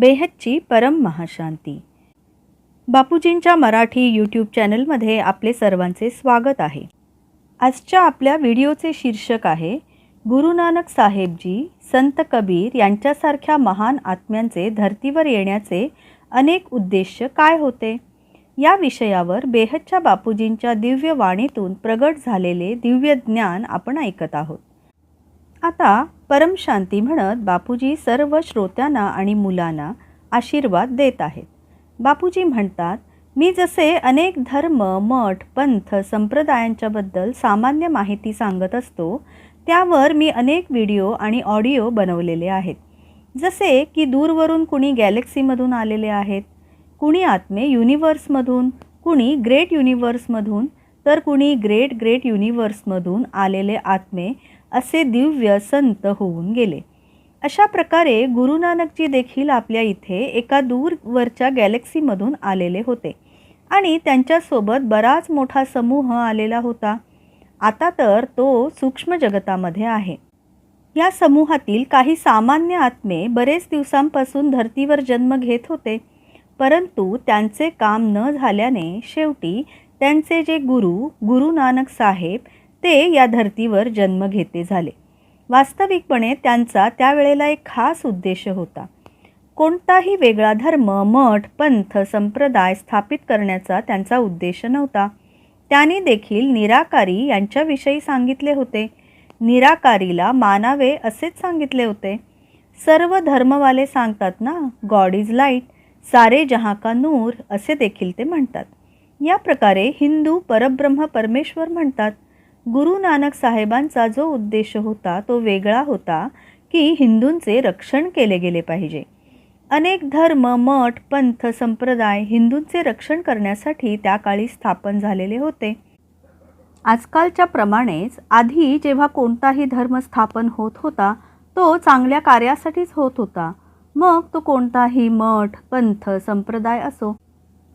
बेहदची परम महाशांती. बापूजींच्या मराठी यूट्यूब चॅनलमध्ये आपले सर्वांचे स्वागत आहे. आजच्या आपल्या व्हिडिओचे शीर्षक आहे गुरु नानक साहेबजी संत कबीर यांच्यासारख्या महान आत्म्यांचे धर्तीवर येण्याचे अनेक उद्देश काय होते? या विषयावर बेहदच्या बापूजींच्या दिव्य वाणीतून प्रगट झालेले दिव्य ज्ञान आपण ऐकत आहोत. आता परमशांती म्हणत बापूजी सर्व श्रोत्यांना आणि मुलांना आशीर्वाद देत आहेत. बापूजी म्हणतात मी जसे अनेक धर्म मठ पंथ संप्रदायांच्याबद्दल सामान्य माहिती सांगत असतो त्यावर मी अनेक व्हिडिओ आणि ऑडिओ बनवलेले आहेत. जसे की दूरवरून कुणी गॅलेक्सीमधून आलेले आहेत कुणी आत्मे युनिवर्समधून कुणी ग्रेट युनिवर्समधून तर कुणी ग्रेट ग्रेट युनिवर्समधून आलेले आत्मे असे दिव्य संत होऊन गेले. अशा प्रकारे गुरु नानकजी देखील आपल्या इथे एका दूरवरच्या गॅलेक्सीमधून आलेले होते आणि त्यांच्यासोबत बराच मोठा समूह आलेला होता. आता तर तो सूक्ष्म जगतामध्ये आहे. या समूहातील काही सामान्य आत्मे बरेच दिवसांपासून धर्तीवर जन्म घेत होते. परंतु त्यांचे काम न झाल्याने शेवटी त्यांचे जे गुरु गुरु नानक साहेब ते या धर्तीवर जन्म घेते झाले. वास्तविकपणे त्यांचा त्यावेळेला एक खास उद्देश होता. कोणताही वेगळा धर्म मठ पंथ संप्रदाय स्थापित करण्याचा त्यांचा उद्देश नव्हता. त्यांनी देखील निराकारी यांच्याविषयी सांगितले होते. निराकारीला मानावे असेच सांगितले होते. सर्व धर्मवाले सांगतात ना गॉड इज लाइट सारे जहाँ का नूर असे देखील ते म्हणतात. या प्रकारे हिंदू परब्रह्म परमेश्वर म्हणतात. गुरु नानक साहेबांचा जो उद्देश होता तो वेगळा होता की हिंदूंचे रक्षण केले गेले पाहिजे. अनेक धर्म मठ पंथ संप्रदाय हिंदूंचे रक्षण करण्यासाठी त्या काळी स्थापन झालेले होते. आजकालच्या प्रमाणेच आधी जेव्हा कोणताही धर्म स्थापन होत होता तो चांगल्या कार्यासाठीच होत होता. मग तो कोणताही मठ पंथ संप्रदाय असो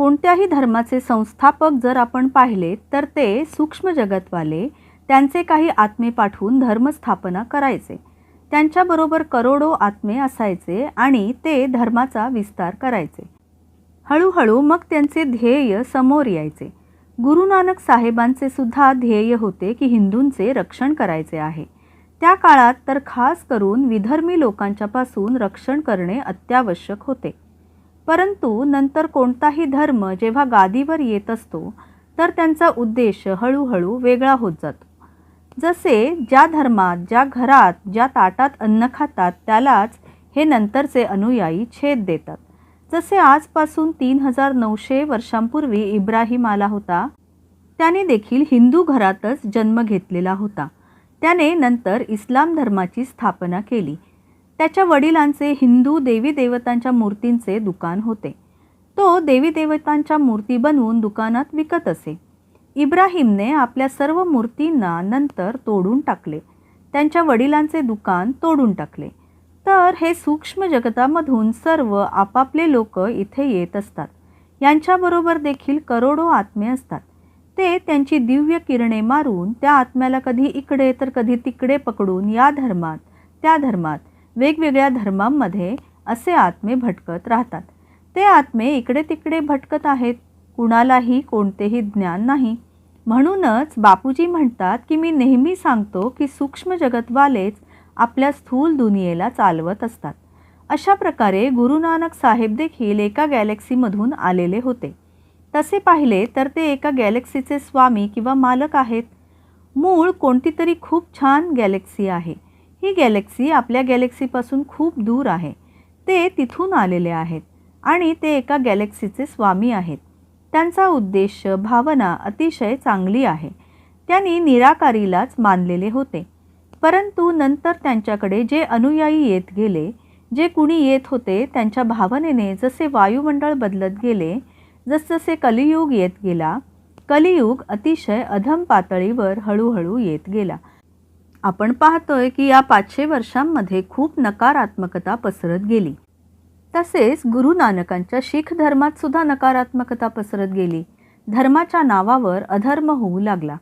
कोणत्याही धर्माचे संस्थापक जर आपण पाहिले तर ते सूक्ष्म जगतवाले त्यांचे काही आत्मे पाठवून धर्मस्थापना करायचे. त्यांच्याबरोबर करोडो आत्मे असायचे आणि ते धर्माचा विस्तार करायचे. हळूहळू मग त्यांचे ध्येय समोर यायचे. गुरु नानक साहेबांचे सुद्धा ध्येय होते की हिंदूंचे रक्षण करायचे आहे. त्या काळात तर खास करून विधर्मी लोकांच्यापासून रक्षण करणे अत्यावश्यक होते. परंतु नंतर कोणताही धर्म जेव्हा गादीवर येत असतो तर त्यांचा उद्देश हळूहळू वेगळा होत जातो. जसे ज्या धर्मात ज्या घरात ज्या ताटात अन्न खातात त्यालाच हे नंतरचे अनुयायी छेद देतात. जसे आजपासून तीन हजार नऊशे वर्षांपूर्वी इब्राहिम आला होता त्याने देखील हिंदू घरातच जन्म घेतलेला होता. त्याने नंतर इस्लाम धर्माची स्थापना केली. त्याच्या वडिलांचे हिंदू देवी देवतांच्या मूर्तींचे दुकान होते. तो देवी देवतांच्या मूर्ती बनवून दुकानात विकत असे. इब्राहिमने आपल्या सर्व मूर्तींना नंतर तोडून टाकले. त्यांच्या वडिलांचे दुकान तोडून टाकले. तर हे सूक्ष्म जगतामधून सर्व आपापले लोक इथे येत असतात. यांच्याबरोबर देखील करोडो आत्मे असतात. ते त्यांची दिव्य किरणे मारून त्या आत्म्याला कधी इकडे तर कधी तिकडे पकडून या धर्मात त्या धर्मात वेगवेगळ्या धर्मांमध्ये असे आत्मे भटकत राहतात. ते आत्मे इकडे तिकडे भटकत आहेत. कुणालाही कोणतेही ज्ञान नाही. म्हणूनच बापूजी म्हणतात की मी नेहमी सांगतो की सूक्ष्म जगतवालेच आपल्या स्थूल दुनियेला चालवत असतात. अशा प्रकारे गुरु नानक साहेब देखील एका गॅलेक्सीमधून आलेले होते. तसे पाहिले तर ते एका गॅलेक्सीचे स्वामी किंवा मालक आहेत. मूळ कोणती तरी खूप छान गॅलेक्सी आहे. ही गॅलेक्सी आपल्या गॅलेक्सीपासून खूप दूर आहे. ते तिथून आलेले आहेत आणि ते एका गॅलेक्सीचे स्वामी आहेत. त्यांचा उद्देश भावना अतिशय चांगली आहे. त्यांनी निराकारीलाच मानलेले होते. परंतु नंतर त्यांच्याकडे जे अनुयायी येत गेले जे कुणी येत होते त्यांच्या भावनेने जसे वायुमंडळ बदलत गेले जसजसे कलियुग येत गेला कलियुग अतिशय अधम पातळीवर हळूहळू येत गेला. आपण पाहतोय की या पाचशे वर्षांमध्ये खूप नकारात्मकता पसरत गेली. तसेच गुरु नानकांच्या शीख धर्मात सुद्धा नकारात्मकता पसरत गेली. धर्माच्या नावावर अधर्म होऊ लागला.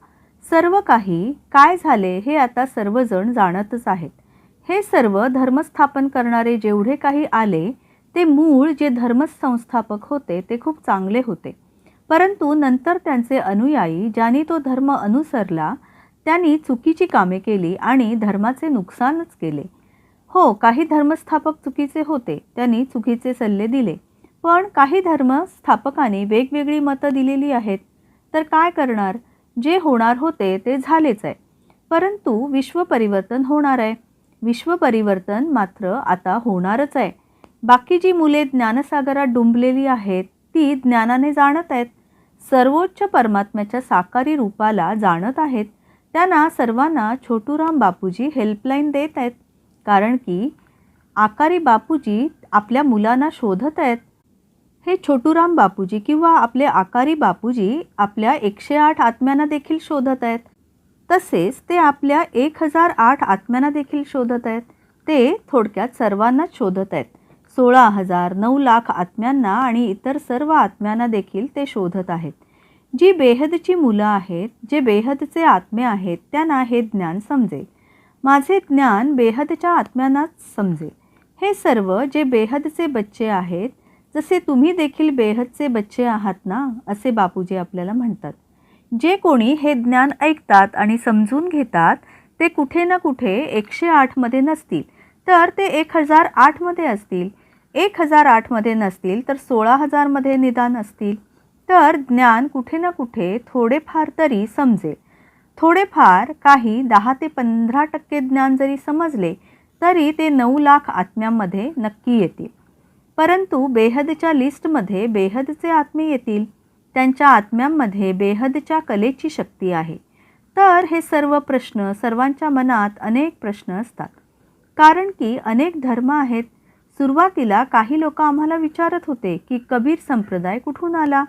सर्व काही काय झाले हे आता सर्वजण जाणतच आहेत. हे सर्व धर्मस्थापन करणारे जेवढे काही आले ते मूळ जे धर्मसंस्थापक होते ते खूप चांगले होते. परंतु नंतर त्यांचे अनुयायी ज्यांनी तो धर्म अनुसरला त्यांनी चुकीची कामे केली आणि धर्माचे नुकसानच केले. हो काही धर्मस्थापक चुकीचे होते त्यांनी चुकीचे सल्ले दिले. पण काही धर्मस्थापकांनी वेगवेगळी मतं दिलेली आहेत. तर काय करणार? जे होणार होते ते झालेच आहे. परंतु विश्वपरिवर्तन होणार आहे. विश्वपरिवर्तन मात्र आता होणारच आहे. बाकी जी मुले ज्ञानसागरात डुंबलेली आहेत ती ज्ञानाने जाणत आहेत. सर्वोच्च परमात्म्याच्या साकारी रूपाला जाणत आहेत. त्यांना सर्वांना छोटूराम बापूजी हेल्पलाईन देत आहेत. कारण की आकारी बापूजी आपल्या मुलांना शोधत आहेत. हे छोटूराम बापूजी किंवा आपले आकारी बापूजी आपल्या एकशे आठ आत्म्यांना देखील शोधत आहेत. तसेच ते आपल्या एक हजार आठ आत्म्यांना देखील शोधत आहेत. ते थोडक्यात सर्वांनाच शोधत आहेत. सोळा हजार नऊ लाख आत्म्यांना आणि इतर सर्व आत्म्यांना देखील ते शोधत आहेत. जी बेहदची मुलं आहेत जे बेहदचे आत्मे आहेत त्यांना हे ज्ञान समजेल. माझे ज्ञान बेहदच्या आत्म्यांनाच समजेल. हे सर्व जे बेहदचे बच्चे आहेत जसे तुम्ही देखील बेहदचे बच्चे आहात ना असे बापूजी आपल्याला म्हणतात. जे कोणी हे ज्ञान ऐकतात आणि समजून घेतात ते कुठे ना कुठे एकशे आठमध्ये नसतील. तर ते एक हजार आठमध्ये असतील. एक हजार आठमध्ये नसतील तर सोळा हजारमध्ये निदान असतील. तर ज्ञान कुठे ना कुठे थोडेफार तरी समजेल. थोडेफार काही दहा ते पंधरा टक्के ज्ञान जरी समजले तरी ते नऊ लाख आत्म्यांमध्ये नक्की येतील. परंतु बेहदच्या लिस्टमध्ये बेहदचे आत्मे येतील. त्यांच्या आत्म्यांमध्ये बेहदच्या कलेची शक्ती आहे. तर हे सर्व प्रश्न सर्वांच्या मनात अनेक प्रश्न असतात. कारण की अनेक धर्म आहेत. सुरुवातीला काही लोक आम्हाला विचारत होते की कबीर संप्रदाय कुठून आला?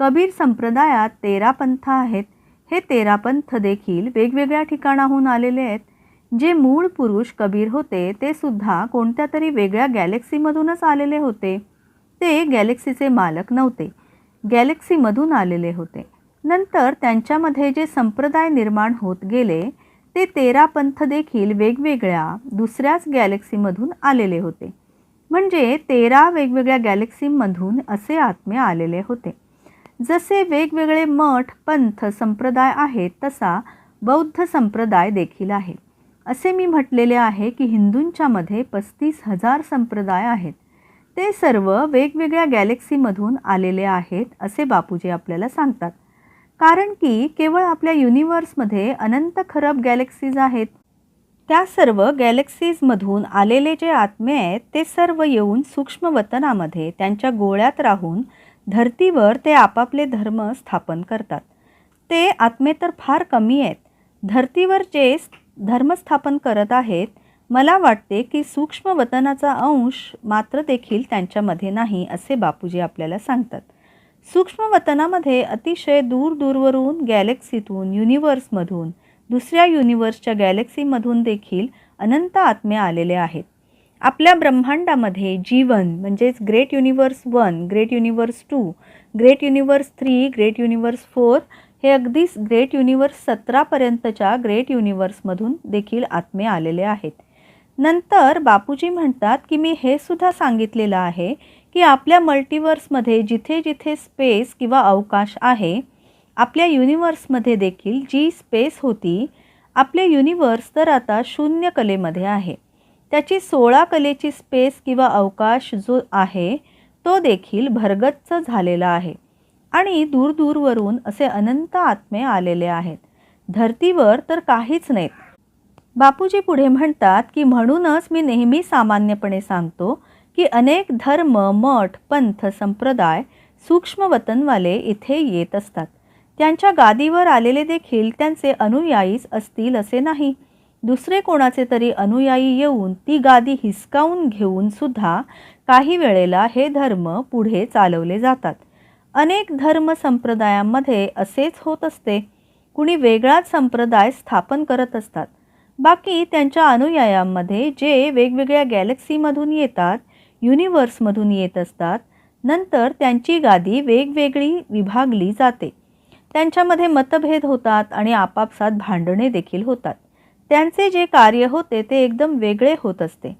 कबीर संप्रदायात तेरा पंथ आहेत. हे तेरा पंथ देखील वेगवेगळ्या ठिकाणाहून आलेले आहेत. जे मूळ पुरुष कबीर होते ते सुद्धा कोणत्या तरी वेगळ्या गॅलेक्सीमधूनच आलेले होते. ते गॅलेक्सीचे मालक नव्हते. गॅलेक्सीमधून आलेले होते. नंतर त्यांच्यामध्ये जे संप्रदाय निर्माण होत गेले ते तेरा पंथ देखील वेगवेगळ्या दुसऱ्याच गॅलेक्सीमधून आलेले होते. म्हणजे तेरा वेगवेगळ्या गॅलेक्सीमधून असे आत्मे आलेले होते. जसे वेगवेगळे मठ पंथ संप्रदाय आहेत तसा बौद्ध संप्रदाय देखील आहे. असे मी म्हटलेले आहे की हिंदूंच्यामध्ये पस्तीस हजार संप्रदाय आहेत. ते सर्व वेगवेगळ्या गॅलेक्सीमधून आलेले आहेत असे बापूजी आपल्याला सांगतात. कारण की केवळ आपल्या युनिवर्समध्ये अनंत खरब गॅलेक्सीज आहेत. त्या सर्व गॅलेक्सीजमधून आलेले जे आत्मे आहेत ते सर्व येऊन सूक्ष्मवतनामध्ये त्यांच्या गोळ्यात राहून धर्तीवर ते आपापले धर्म स्थापन करतात. ते आत्मे तर फार कमी आहेत. धर्तीवर जे धर्म स्थापन करत आहेत मला वाटते की सूक्ष्मवतनाचा अंश मात्र देखील त्यांच्यामध्ये नाही असे बापूजी आपल्याला सांगतात. सूक्ष्मवतनामध्ये अतिशय दूर दूरवरून गॅलेक्सीतून युनिव्हर्समधून दुसऱ्या युनिवर्सच्या गॅलेक्सीमधून देखील अनंत आत्मे आलेले आहेत. आपल्या ब्रह्मांडामध्ये जीवन म्हणजेच great universe one great universe two great universe three great universe four हे अगदीच ग्रेट युनिवर्स सतरापर्यंतच्या ग्रेट युनिवर्समधून देखील आत्मे आलेले आहेत. नंतर बापूजी म्हणतात की मी हे सुद्धा सांगितलेलं आहे की आपल्या मल्टिवर्समध्ये जिथे जिथे स्पेस किंवा अवकाश आहे आपल्या युनिवर्समध्ये देखील जी स्पेस होती आपले युनिवर्स तर आता शून्य कलेमध्ये आहे. त्याची सोळा कलेची स्पेस किंवा अवकाश जो आहे तो देखील भरगच्च झालेला आहे. आणि दूरदूरवरून असे अनंत आत्मे आलेले आहेत. धर्तीवर तर काहीच नाहीत. बापूजी पुढे म्हणतात की म्हणूनच मी नेहमी सामान्यपणे सांगतो की अनेक धर्म मठ पंथ संप्रदाय सूक्ष्मवतनवाले इथे येत असतात. त्यांच्या गादीवर आलेले देखील त्यांचे अनुयायीच असतील असे नाही. दुसरे कोणाचे तरी अनुयायी येऊन ती गादी हिसकावून घेऊन सुद्धा काही वेळेला हे धर्म पुढे चालवले जातात. अनेक धर्म संप्रदायांमध्ये असेच होत असते. कुणी वेगळाच संप्रदाय स्थापन करत असतात. बाकी त्यांच्या अनुयायांमध्ये जे वेगवेगळ्या गॅलेक्सीमधून येतात युनिव्हर्समधून येत असतात नंतर त्यांची गादी वेगवेगळी विभागली जाते. त्यांच्यामध्ये मतभेद होतात आणि आपापसात भांडणे देखील होतात. त्यांचे जे कार्य होते ते एकदम वेगळे होत असते.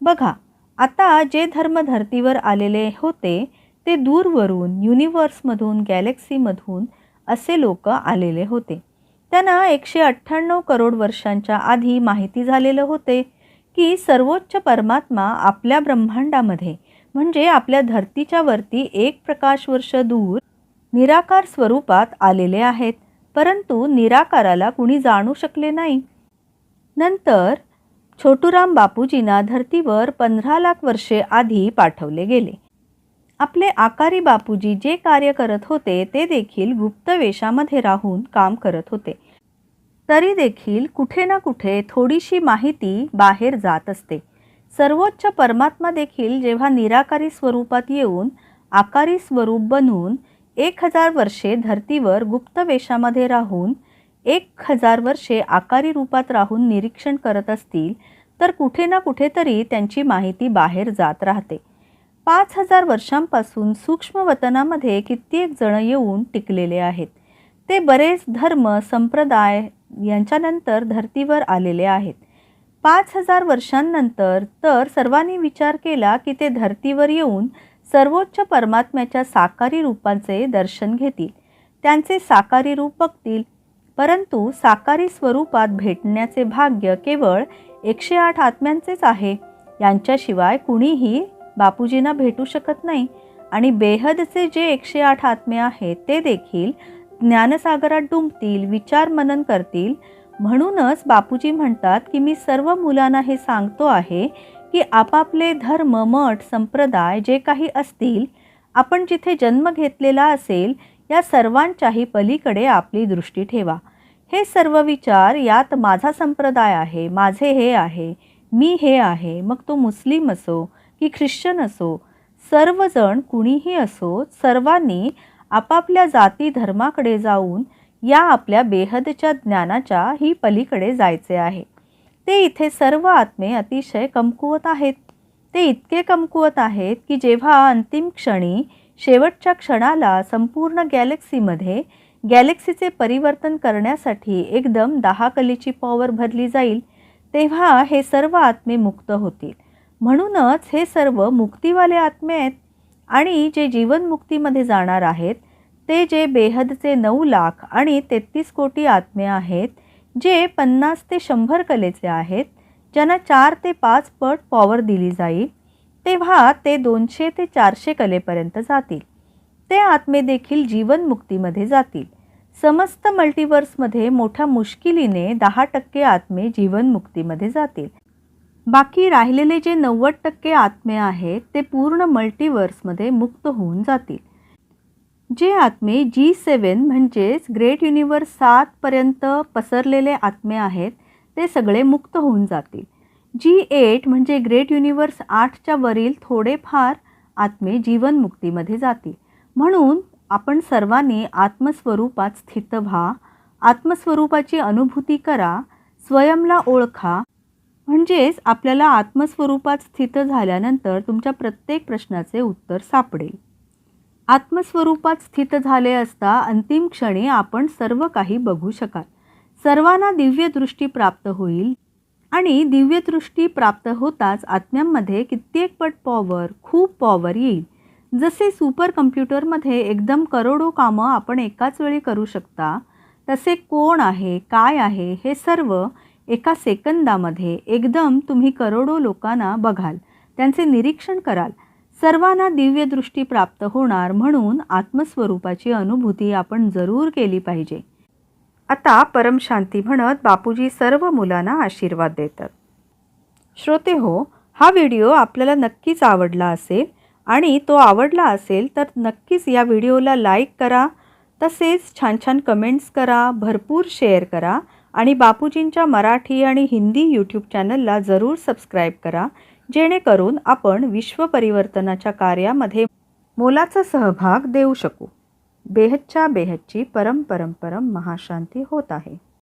बघा आता जे धर्म धर्तीवर आलेले होते ते दूरवरून युनिवर्समधून गॅलेक्सीमधून असे लोक आलेले होते. त्यांना एकशे अठ्ठ्याण्णव करोड वर्षांच्या आधी माहिती झालेलं होते की सर्वोच्च परमात्मा आपल्या ब्रह्मांडामध्ये म्हणजे आपल्या धर्तीच्या वरती एक प्रकाश वर्ष दूर निराकार स्वरूपात आलेले आहेत परंतु निराकाराला कुणी जाणू शकले नाही. नंतर छोटूराम बापूजींना धर्तीवर पंधरा लाख वर्षे आधी पाठवले गेले. आपले आकारी बापूजी जे कार्य करत होते ते देखील गुप्त वेशामध्ये राहून काम करत होते. तरी देखील कुठे ना कुठे थोडीशी माहिती बाहेर जात असते. सर्वोच्च परमात्मा देखील जेव्हा निराकारी स्वरूपात येऊन आकारी स्वरूप बनून एक हजार वर्षे धर्तीवर गुप्त वेशामध्ये राहून एक हजार वर्षे आकारी रूपात राहून निरीक्षण करत असतील तर कुठे ना कुठेतरी त्यांची माहिती बाहेर जात राहते. पाच हजार वर्षांपासून सूक्ष्म वतनामध्ये कित्येक जण येऊन टिकलेले आहेत. ते बरेच धर्म संप्रदाय यांच्यानंतर धर्तीवर आलेले आहेत. पाच हजार वर्षांनंतर तर सर्वांनी विचार केला की ते धर्तीवर येऊन सर्वोच्च परमात्म्याच्या साकारी रूपांचे दर्शन घेतील. त्यांचे साकारी रूप बघतील. परंतु साकारी स्वरूपात भेटण्याचे भाग्य केवळ एकशे आठ आत्म्यांचेच आहे. यांच्याशिवाय कुणीही बापूजींना भेटू शकत नाही. आणि बेहदचे जे एकशे आठ आत्मे आहेत ते देखील ज्ञानसागरात डुंबतील विचार मनन करतील. म्हणूनच बापूजी म्हणतात की मी सर्व मुलांना हे सांगतो आहे की आपापले धर्म मठ संप्रदाय जे काही असतील आपण जिथे जन्म घेतलेला असेल या सर्वांच्याही पलीकडे आपली दृष्टी ठेवा. हे सर्व विचार यात माझा संप्रदाय आहे माझे हे आहे मी हे आहे मग तो मुस्लिम असो की ख्रिश्चन असो सर्वजण कुणीही असो सर्वांनी आपापल्या जाती धर्माकडे जाऊन या आपल्या बेहदच्या ज्ञानाच्या ही पलीकडे जायचे आहे. ते इथे सर्व आत्मे अतिशय कमकुवत आहेत. ते इतके कमकुवत आहेत की जेव्हा अंतिम क्षणी शेवटच्या क्षणाला संपूर्ण गॅलेक्सीमध्ये गॅलेक्सीचे परिवर्तन करण्यासाठी एकदम दहा कलेची पॉवर भरली जाईल तेव्हा हे सर्व आत्मे मुक्त होतील. म्हणूनच हे सर्व मुक्तीवाले आत्मे आहेत आणि जे जीवनमुक्तीमध्ये जाणार आहेत ते जे बेहदचे नऊ लाख आणि तेहतीस कोटी आत्मे आहेत जे पन्नास ते शंभर कलेचे आहेत ज्यांना चार ते पाच पट पॉवर दिली जाईल तेव्हा ते दोनशे ते चारशे कलेपर्यंत जातील. ते आत्मे देखील जीवनमुक्तीमध्ये जातील. समस्त मल्टिवर्समध्ये मोठ्या मुश्किलीने दहा टक्के आत्मे जीवनमुक्तीमध्ये जातील. बाकी राहिलेले जे नव्वद टक्के आत्मे आहेत ते पूर्ण मल्टिवर्समध्ये मुक्त होऊन जातील. जे आत्मे जी सेवन म्हणजेच ग्रेट युनिवर्स सातपर्यंत पसरलेले आत्मे आहेत ते सगळे मुक्त होऊन जातील. जी एट म्हणजे ग्रेट युनिवर्स आठच्या वरील थोडेफार आत्मे जीवनमुक्तीमध्ये जातील. म्हणून आपण सर्वांनी आत्मस्वरूपात स्थित व्हा आत्मस्वरूपाची अनुभूती करा स्वयंला ओळखा. म्हणजेच आपल्याला आत्मस्वरूपात स्थित झाल्यानंतर तुमच्या प्रत्येक प्रश्नाचे उत्तर सापडेल. आत्मस्वरूपात स्थित झाले असता अंतिम क्षणी आपण सर्व काही बघू शकाल. सर्वांना दिव्यदृष्टी प्राप्त होईल आणि दिव्यदृष्टी प्राप्त होताच आत्म्यांमध्ये कित्येक पट पॉवर खूप पॉवर येईल. जसे सुपर कम्प्युटरमध्ये एकदम करोडो कामं आपण एकाच वेळी करू शकता तसे कोण आहे काय आहे हे सर्व एका सेकंदामध्ये एकदम तुम्ही करोडो लोकांना बघाल त्यांचे निरीक्षण कराल. सर्वांना दिव्यदृष्टी प्राप्त होणार म्हणून आत्मस्वरूपाची अनुभूती आपण जरूर केली पाहिजे. आता परमशांती म्हणत बापूजी सर्व मुलांना आशीर्वाद देतात. श्रोते हो हा व्हिडिओ आपल्याला नक्कीच आवडला असेल आणि तो आवडला असेल तर नक्कीच या व्हिडिओला लाईक करा तसेच छान छान कमेंट्स करा भरपूर शेअर करा आणि बापूजींच्या मराठी आणि हिंदी यूट्यूब चॅनलला जरूर सबस्क्राईब करा जेणेकरून आपण विश्व परिवर्तनाच्या कार्यामध्ये मोलाचा सहभाग देऊ शकू. बेहदच्या बेहच्ची परम परम परम महाशांती होत आहे.